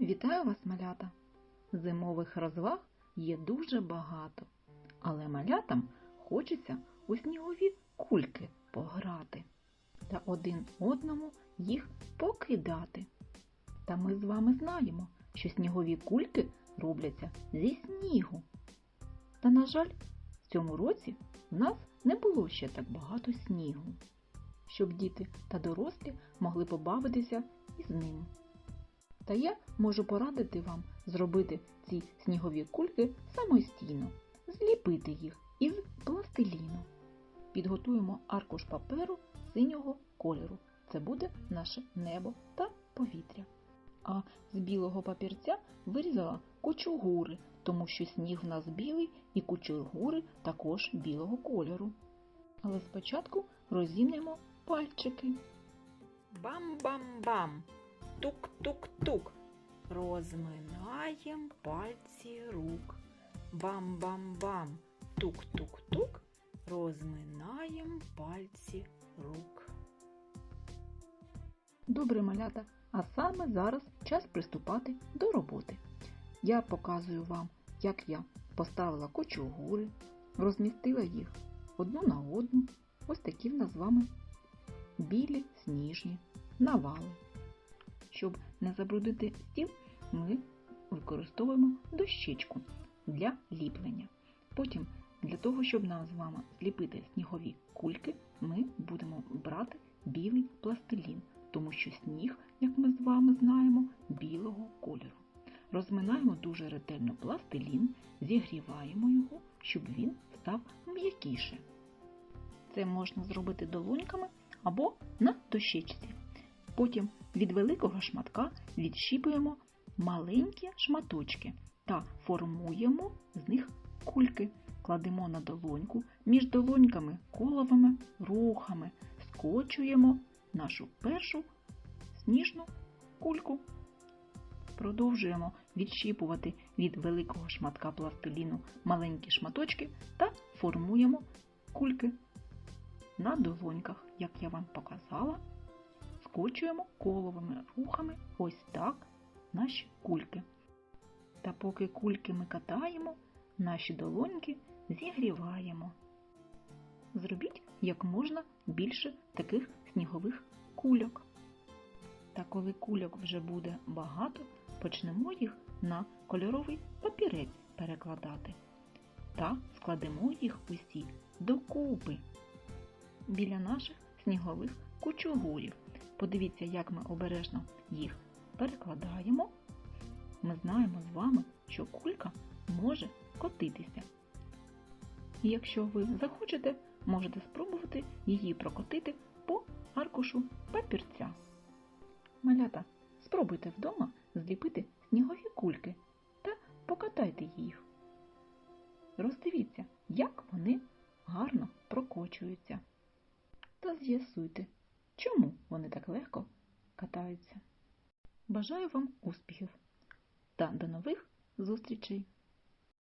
Вітаю вас, малята! Зимових розваг є дуже багато, але малятам хочеться у снігові кульки пограти та один одному їх покидати. Та ми з вами знаємо, що снігові кульки робляться зі снігу. Та, на жаль, в цьому році в нас не було ще так багато снігу, щоб діти та дорослі могли побавитися із ним. Та я можу порадити вам зробити ці снігові кульки самостійно, зліпити їх із пластиліну. Підготуємо аркуш паперу синього кольору. Це буде наше небо та повітря. А з білого папірця вирізала кучугури, тому що сніг в нас білий і кучугури також білого кольору. Але спочатку розімнемо пальчики. Бам-бам-бам, тук-тук-тук. Розминаєм пальці рук. Бам-бам-бам, тук-тук-тук. Розминаєм пальці рук. Добре, малята, а саме зараз час приступати до роботи. Я показую вам, як я поставила кучугури, розмістила їх одну на одну. Ось такі в нас з вами білі сніжні навали. Щоб не забрудити стіл, ми використовуємо дощечку для ліплення. Потім, для того, щоб нам з вами зліпити снігові кульки, ми будемо брати білий пластилін, тому що сніг, як ми з вами знаємо, білого кольору. Розминаємо дуже ретельно пластилін, зігріваємо його, щоб він став м'якіше. Це можна зробити долоньками або на дощечці. Потім від великого шматка відщіпуємо маленькі шматочки та формуємо з них кульки. Кладемо на долоньку, між долоньками коловими рухами скочуємо нашу першу сніжну кульку. Продовжуємо відщіпувати від великого шматка пластиліну маленькі шматочки та формуємо кульки на долоньках, як я вам показала. Скочуємо коловими рухами ось так наші кульки. Та поки кульки ми катаємо, наші долоньки зігріваємо. Зробіть як можна більше таких снігових кульок. Та коли кульок вже буде багато, почнемо їх на кольоровий папірець перекладати та складемо їх усі докупи біля наших снігових кучугурів. Подивіться, як ми обережно їх перекладаємо. Ми знаємо з вами, що кулька може котитися. І якщо ви захочете, можете спробувати її прокотити по аркушу папірця. Малята, спробуйте вдома зліпити снігові кульки та покатайте їх. Роздивіться, як вони гарно прокочуються. Та з'ясуйте, чому вони так легко катаються. Бажаю вам успіхів та до нових зустрічей!